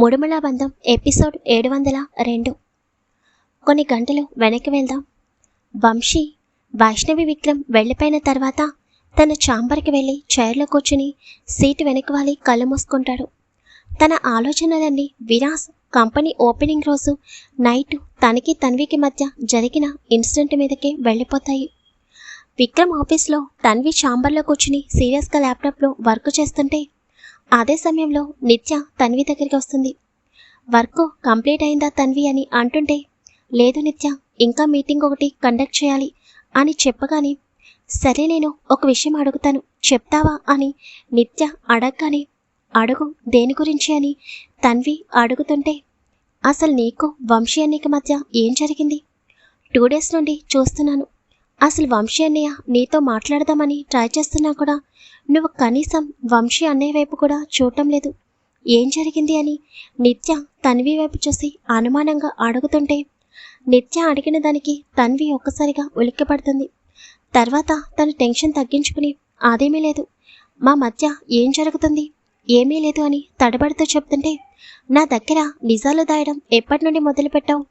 ముడుముల బంధం ఎపిసోడ్ ఏడు వందల రెండు. కొన్ని గంటలు వెనక్కి వెళ్దాం. వంశీ వైష్ణవి విక్రమ్ వెళ్ళిపోయిన తర్వాత తన చాంబర్కి వెళ్ళి చైర్లో కూర్చుని సీటు వెనక్కి వాలి కళ్ళు మూసుకుంటాడు. తన ఆలోచనలన్నీ విరాస్ కంపెనీ ఓపెనింగ్ రోజు నైట్ తనకి తన్వికి మధ్య జరిగిన ఇన్సిడెంట్ మీదకే వెళ్ళిపోతాయి. విక్రమ్ ఆఫీస్లో తన్వి చాంబర్లో కూర్చుని సీరియస్గా ల్యాప్టాప్లో వర్క్ చేస్తుంటే అదే సమయంలో నిత్య తన్వి దగ్గరికి వస్తుంది. వర్క్ కంప్లీట్ అయిందా తన్వి అని అంటుంటే లేదు నిత్య ఇంకా మీటింగ్ ఒకటి కండక్ట్ చేయాలి అని చెప్పగానే సరే నేను ఒక విషయం అడుగుతాను చెప్తావా అని నిత్య అడగగానే అడుగు దేని గురించి అని తన్వి అడుగుతుంటే అసలు నీకు వంశీ నీకు మధ్య ఏం జరిగింది? టూ డేస్ నుండి చూస్తున్నాను. అసలు వంశీ అన్నయ్య నీతో మాట్లాడదామని ట్రై చేస్తున్నా కూడా నువ్వు కనీసం వంశీ అన్నయ్య వైపు కూడా చూడటం లేదు. ఏం జరిగింది అని నిత్య తన్వి వైపు చూసి అనుమానంగా అడుగుతుంటే నిత్య అడిగిన దానికి తన్వి ఒక్కసారిగా ఉలిక్కిపడుతుంది. తర్వాత తను టెన్షన్ తగ్గించుకుని అదేమీ లేదు. మా మధ్య ఏం జరుగుతుంది? ఏమీ లేదు అని తడబడుతూ చెప్తుంటే నా దగ్గర నిజాలు దాయడం ఎప్పటి నుండి మొదలుపెట్టావు?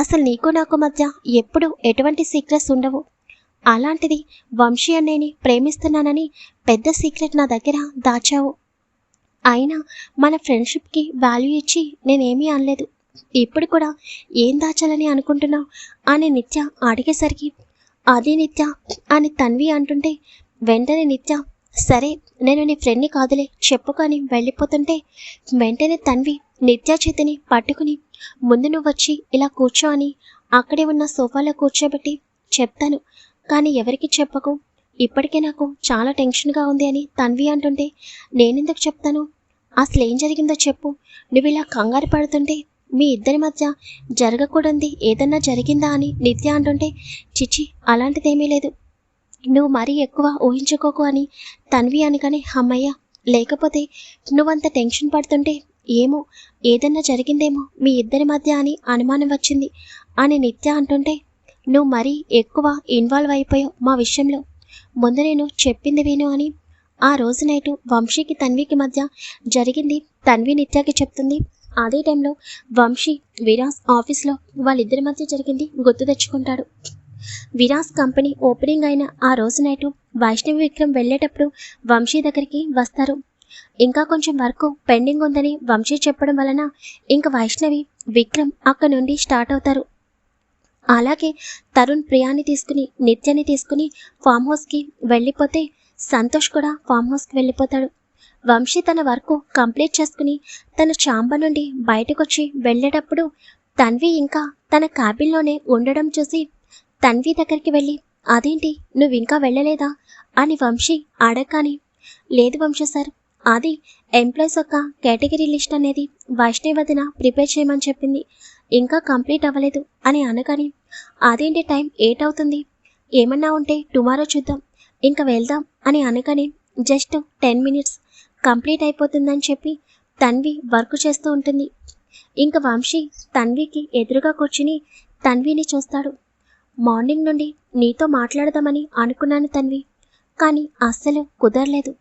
అసలు నీకు నాకు మధ్య ఎప్పుడు ఎటువంటి సీక్రెట్స్ ఉండవు. అలాంటిది వంశీ అన్నయ్యని ప్రేమిస్తున్నానని పెద్ద సీక్రెట్ నా దగ్గర దాచావు. అయినా మన ఫ్రెండ్షిప్కి వాల్యూ ఇచ్చి నేనేమీ అనలేదు. ఇప్పుడు కూడా ఏం దాచాలని అనుకుంటున్నావు అని నిత్య అడిగేసరికి అది నిత్య అని తన్వి అంటుంటే వెంటనే నిత్య సరే నేను నీ ఫ్రెండ్ని కాదులే చెప్పుకొని వెళ్ళిపోతుంటే వెంటనే తన్వి నిత్య చేతిని పట్టుకుని ముందు నువ్వు వచ్చి ఇలా కూర్చో అని అక్కడే ఉన్న సోఫాలో కూర్చోబెట్టి చెప్తాను. కానీ ఎవరికి చెప్పకు? ఇప్పటికే నాకు చాలా టెన్షన్గా ఉంది అని తన్వి అంటుంటే నేనెందుకు చెప్తాను? అసలు ఏం జరిగిందో చెప్పు. నువ్వు ఇలా కంగారు పడుతుంటే మీ ఇద్దరి మధ్య జరగకూడదు ఏదన్నా జరిగిందా అని నిత్య అంటుంటే చిచి అలాంటిదేమీ లేదు. నువ్వు మరీ ఎక్కువ ఊహించుకోకు అని తన్వి అనగానే అమ్మయ్య లేకపోతే నువ్వంత టెన్షన్ పడుతుంటే ఏమో ఏదన్నా జరిగిందేమో మీ ఇద్దరి మధ్య అని అనుమానం వచ్చింది. అని నిత్య అంటుంటే నువ్వు మరీ ఎక్కువ ఇన్వాల్వ్ అయిపోయావు మా విషయంలో. ముందు నేను చెప్పింది విను అని. ఆ రోజు నైటు వంశీకి తన్వికి మధ్య జరిగింది తన్వి నిత్యకి చెప్తుంది. అదే టైంలో వంశీ విరాస్ ఆఫీస్లో వాళ్ళిద్దరి మధ్య జరిగింది గుర్తు తెచ్చుకుంటాడు. విరాస్ కంపెనీ ఓపెనింగ్ అయిన ఆ రోజు నైటు వైష్ణవి విక్రమ్ వెళ్ళేటప్పుడు వంశీ దగ్గరికి వస్తారు. ఇంకా కొంచెం వర్క్ పెండింగ్ ఉందని వంశీ చెప్పడం వలన ఇంక వైష్ణవి విక్రమ్ అక్కడి నుండి స్టార్ట్ అవుతారు. అలాగే తరుణ్ ప్రియాని తీసుకుని నిత్యని తీసుకుని ఫామ్ హౌస్కి వెళ్ళిపోతే సంతోష్ కూడా ఫామ్ హౌస్కి వెళ్ళిపోతాడు. వంశీ తన వర్క్ కంప్లీట్ చేసుకుని తన చాంబర్ నుండి బయటకొచ్చి వెళ్ళేటప్పుడు తన్వి ఇంకా తన క్యాబిన్లోనే ఉండడం చూసి తన్వి దగ్గరికి వెళ్ళి అదేంటి నువ్వు ఇంకా వెళ్ళలేదా? అని వంశీ అడగగానే లేదు వంశీ సార్ అది ఎంప్లాయీస్ యొక్క కేటగిరీ లిస్ట్ అనేది వైష్ణవి వదిన ప్రిపేర్ చేయమని చెప్పింది. ఇంకా కంప్లీట్ అవ్వలేదు అని అనగానే అదేంటి టైం ఎయిట్ అవుతుంది? ఏమన్నా ఉంటే టుమారో చూద్దాం. ఇంకా వెళ్దాం అని అనగానే జస్ట్ టెన్ మినిట్స్. కంప్లీట్ అయిపోతుందని చెప్పి తన్వి వర్క్ చేస్తూ ఉంటుంది. ఇంకా వంశీ తన్వికి ఎదురుగా కూర్చుని తన్విని చూస్తాడు. మార్నింగ్ నుండి నీతో మాట్లాడదామని అనుకున్నాను తన్వి. కానీ అస్సలు కుదరలేదు.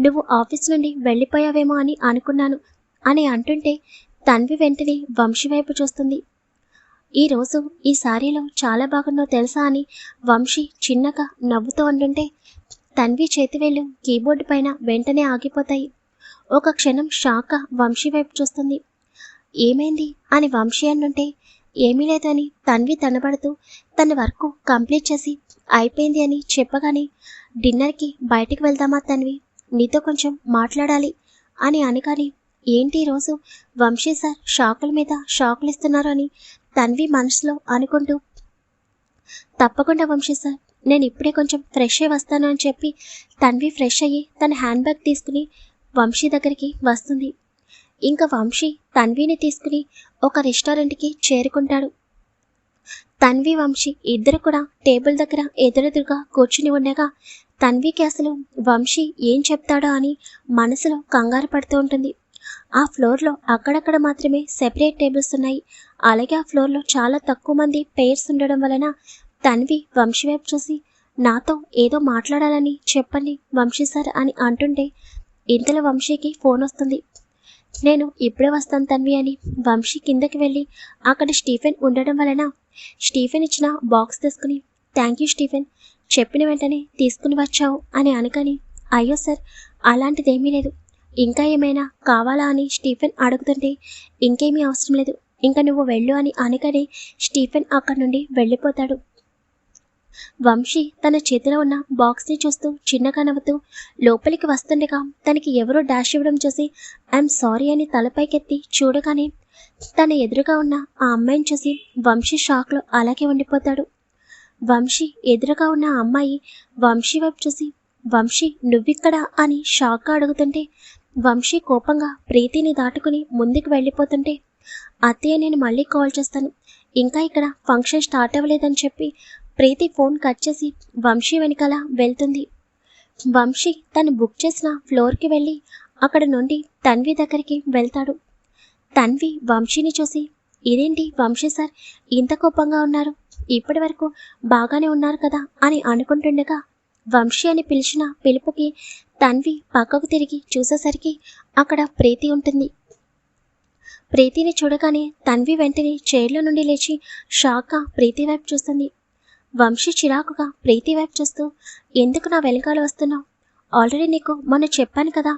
నువ్వు ఆఫీస్ నుండి వెళ్ళిపోయావేమో అని అనుకున్నాను అని అంటుంటే తన్వి వెంటనే వంశీ వైపు చూస్తుంది. ఈరోజు ఈ శారీలో చాలా బాగున్నావు తెలుసా అని వంశీ చిన్నగా నవ్వుతూ అంటుంటే తన్వి చేతివేళ్ళు కీబోర్డు పైన వెంటనే ఆగిపోతాయి. ఒక క్షణం షాక్ వంశీ వైపు చూస్తుంది. ఏమైంది? అని వంశీ అంటుంటే ఏమీ లేదని తన్వి తనబడుతూ తన వర్క్ కంప్లీట్ చేసి అయిపోయింది అని చెప్పగానే డిన్నర్కి బయటికి వెళ్దామా తన్వి? నీతో కొంచెం మాట్లాడాలి అని అనగానే ఏంటి రోజు? వంశీ సార్ షాకుల మీద షాకులు ఇస్తున్నారు అని తన్వి మనసులో అనుకుంటూ తప్పకుండా వంశీ సార్ నేను ఇప్పుడే కొంచెం ఫ్రెష్ అయ్యి వస్తాను అని చెప్పి తన్వి ఫ్రెష్ అయ్యి తన హ్యాండ్ బ్యాగ్ తీసుకుని వంశీ దగ్గరికి వస్తుంది. ఇంకా వంశీ తన్విని తీసుకుని ఒక రెస్టారెంట్కి చేరుకుంటాడు. తన్వి వంశీ ఇద్దరు కూడా టేబుల్ దగ్గర ఎదురెదురుగా కూర్చుని ఉండగా తన్వికి అసలు వంశీ ఏం చెప్తాడో అని మనసులో కంగారు పడుతూ ఉంటుంది. ఆ ఫ్లోర్లో అక్కడక్కడ మాత్రమే సెపరేట్ టేబుల్స్ ఉన్నాయి. అలాగే ఆ ఫ్లోర్లో చాలా తక్కువ మంది పేర్స్ ఉండడం వలన తన్వి వంశీ వైపు చూసి నాతో ఏదో మాట్లాడాలని చెప్పండి వంశీ సార్ అని అంటుంటే ఇంతలో వంశీకి ఫోన్ వస్తుంది. నేను ఇప్పుడే వస్తాను తన్వి అని వంశీ కిందకి వెళ్ళి అక్కడ స్టీఫెన్ ఉండడం వలన స్టీఫెన్ ఇచ్చిన బాక్స్ తీసుకుని థ్యాంక్ యూ స్టీఫెన్ చెప్పిన వెంటనే తీసుకుని వచ్చావు అని అనకని అయ్యో సార్ అలాంటిదేమీ లేదు. ఇంకా ఏమైనా కావాలా అని స్టీఫెన్ అడుగుతుంటే ఇంకేమీ అవసరం లేదు. ఇంకా నువ్వు వెళ్ళు అని అనకని స్టీఫెన్ అక్కడి నుండి వెళ్ళిపోతాడు. వంశీ తన చేతిలో ఉన్న బాక్స్ని చూస్తూ చిన్నగా నవ్వుతూ లోపలికి వస్తుండగా తనకి ఎవరో డాష్ ఇవ్వడం చూసి ఐఎమ్ సారీ అని తలపైకెత్తి చూడగానే తన ఎదురుగా ఉన్న ఆ అమ్మాయిని చూసి వంశీ షాక్లో అలాగే ఉండిపోతాడు. వంశీ ఎదురుగా ఉన్న అమ్మాయి వంశీ వైపు చూసి వంశీ నువ్విక్కడా? అని షాక్గా అడుగుతుంటే వంశీ కోపంగా ప్రీతిని దాటుకుని ముందుకు వెళ్ళిపోతుంటే అత్తయ్య నేను మళ్ళీ కాల్ చేస్తాను. ఇంకా ఇక్కడ ఫంక్షన్ స్టార్ట్ అవ్వలేదని చెప్పి ప్రీతి ఫోన్ కట్ చేసి వంశీ వెనకాల వెళ్తుంది. వంశీ తను బుక్ చేసిన ఫ్లోర్కి వెళ్ళి అక్కడ నుండి తన్వి దగ్గరికి వెళ్తాడు. తన్వి వంశీని చూసి ఇదేంటి వంశీ సార్ ఇంత కోపంగా ఉన్నారు? ఇప్పటి వరకు బాగానే ఉన్నారు కదా అని అనుకుంటుండగా వంశీ అని పిలిచిన పిలుపుకి తన్వి పక్కకు తిరిగి చూసేసరికి అక్కడ ప్రీతి ఉంటుంది. ప్రీతిని చూడగానే తన్వి వెంటనే చైర్లో నుండి లేచి షాక్గా ప్రీతి వైపు చూస్తుంది. వంశీ చిరాకుగా ప్రీతి వైపు చూస్తూ ఎందుకు నా వెనకాల వస్తున్నావు? ఆల్రెడీ నీకు మొన్న చెప్పాను కదా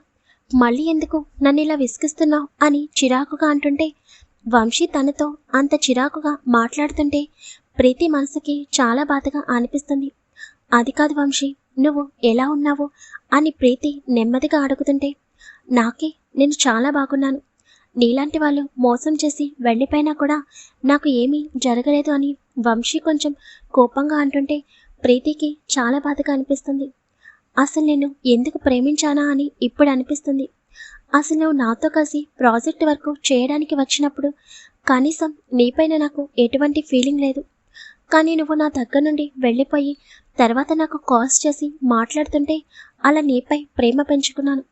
మళ్ళీ ఎందుకు నన్ను ఇలా విసిగిస్తున్నావు? అని చిరాకుగా అంటుంటే వంశీ తనతో అంత చిరాకుగా మాట్లాడుతుంటే ప్రీతి మనసుకి చాలా బాధగా అనిపిస్తుంది. అది కాదు వంశీ నువ్వు ఎలా ఉన్నావు అని ప్రీతి నెమ్మదిగా అడుగుతుంటే నాకే నేను చాలా బాగున్నాను. నీలాంటి వాళ్ళు మోసం చేసి వెళ్ళిపోయినా కూడా నాకు ఏమీ జరగలేదు అని వంశీ కొంచెం కోపంగా అంటుంటే ప్రీతికి చాలా బాధగా అనిపిస్తుంది. అసలు నేను ఎందుకు ప్రేమించానా అని ఇప్పుడు అనిపిస్తుంది. అసలు నువ్వు నాతో కలిసి ప్రాజెక్ట్ వర్క్ చేయడానికి వచ్చినప్పుడు కనీసం నీపైన నాకు ఎటువంటి ఫీలింగ్ లేదు. కానీ నువ్వు నా దగ్గర నుండి వెళ్ళిపోయి తర్వాత నాకు కాల్స్ చేసి మాట్లాడుతుంటే అలా నీపై ప్రేమ పెంచుకున్నాను.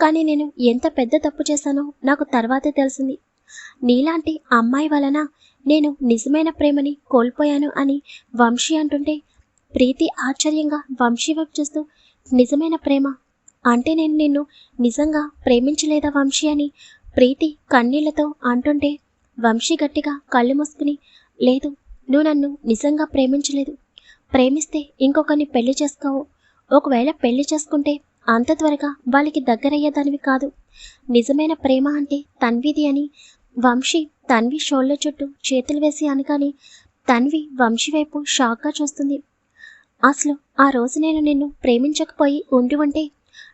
కానీ నేను ఎంత పెద్ద తప్పు చేశానో నాకు తర్వాతే తెలిసింది. నీలాంటి అమ్మాయి వలన నేను నిజమైన ప్రేమని కోల్పోయాను అని వంశీ అంటుంటే ప్రీతి ఆశ్చర్యంగా వంశీ వైపు చూస్తూ నిజమైన ప్రేమ? అంటే నేను నిన్ను నిజంగా ప్రేమించలేదా వంశీ? అని ప్రీతి కన్నీళ్ళతో అంటుంటే వంశీ గట్టిగా కళ్ళు మూసుకుని లేదు నువ్వు నన్ను నిజంగా ప్రేమించలేదు. ప్రేమిస్తే ఇంకొకరిని పెళ్ళి చేసుకోవు. ఒకవేళ పెళ్ళి చేసుకుంటే అంత త్వరగా వాళ్ళకి దగ్గరయ్యేదానివి కాదు. నిజమైన ప్రేమ అంటే తన్విది అని వంశీ తన్వి షోళ్ళ చుట్టూ చేతులు వేసి అనగానే తన్వి వంశీ వైపు షాక్గా చూస్తుంది. అసలు ఆ రోజు నేను నిన్ను ప్రేమించకపోయి ఉండి ఉంటే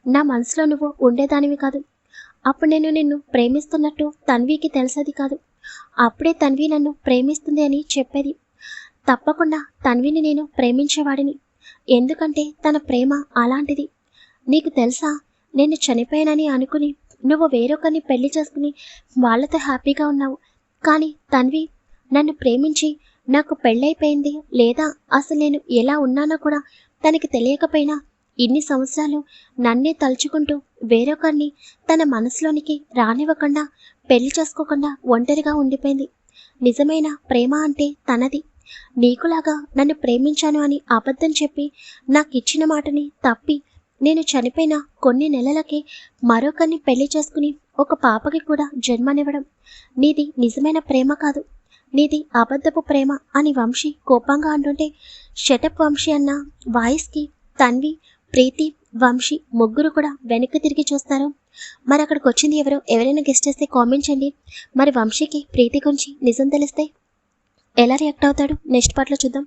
నా మనసులో నువ్వు ఉండేదానివి కాదు. అప్పుడు నేను నిన్ను ప్రేమిస్తున్నట్టు తన్వికి తెలిసేది కాదు. అప్పుడే తన్వి నన్ను ప్రేమిస్తుంది అని చెప్పేది. తప్పకుండా తన్విని నేను ప్రేమించేవాడిని. ఎందుకంటే తన ప్రేమ అలాంటిది. నీకు తెలుసా నేను చనిపోయానని అనుకుని నువ్వు వేరొకరిని పెళ్ళి చేసుకుని వాళ్ళతో హ్యాపీగా ఉన్నావు. కానీ తన్వి నన్ను ప్రేమించి నాకు పెళ్ళైపోయింది లేదా అసలు నేను ఎలా ఉన్నానో కూడా తనకి తెలియకపోయినా ఇన్ని సంవత్సరాలు నన్నే తలుచుకుంటూ వేరొకరిని తన మనసులోనికి రానివ్వకుండా పెళ్ళి చేసుకోకుండా ఒంటరిగా ఉండిపోయింది. నిజమైన ప్రేమ అంటే తనది. నీకులాగా నన్ను ప్రేమించాను అని అబద్ధం చెప్పి నాకు ఇచ్చిన మాటని తప్పి నేను చనిపోయిన కొన్ని నెలలకే మరొకరిని పెళ్ళి చేసుకుని ఒక పాపకి కూడా జన్మనివ్వడం నీది నిజమైన ప్రేమ కాదు. నీది అబద్ధపు ప్రేమ అని వంశీ కోపంగా అంటుంటే షటప్ వంశీ అన్న వాయిస్కి తన్వి ప్రీతి వంశీ ముగ్గురు కూడా వెనక్కి తిరిగి చూస్తారు. మరి అక్కడికి వచ్చింది ఎవరో ఎవరైనా గెస్ట్ చేస్తే కామెంట్ చేయండి. మరి వంశీకి ప్రీతి గురించి నిజం తెలిస్తే ఎలా రియాక్ట్ అవుతాడు? నెక్స్ట్ పార్ట్లో చూద్దాం.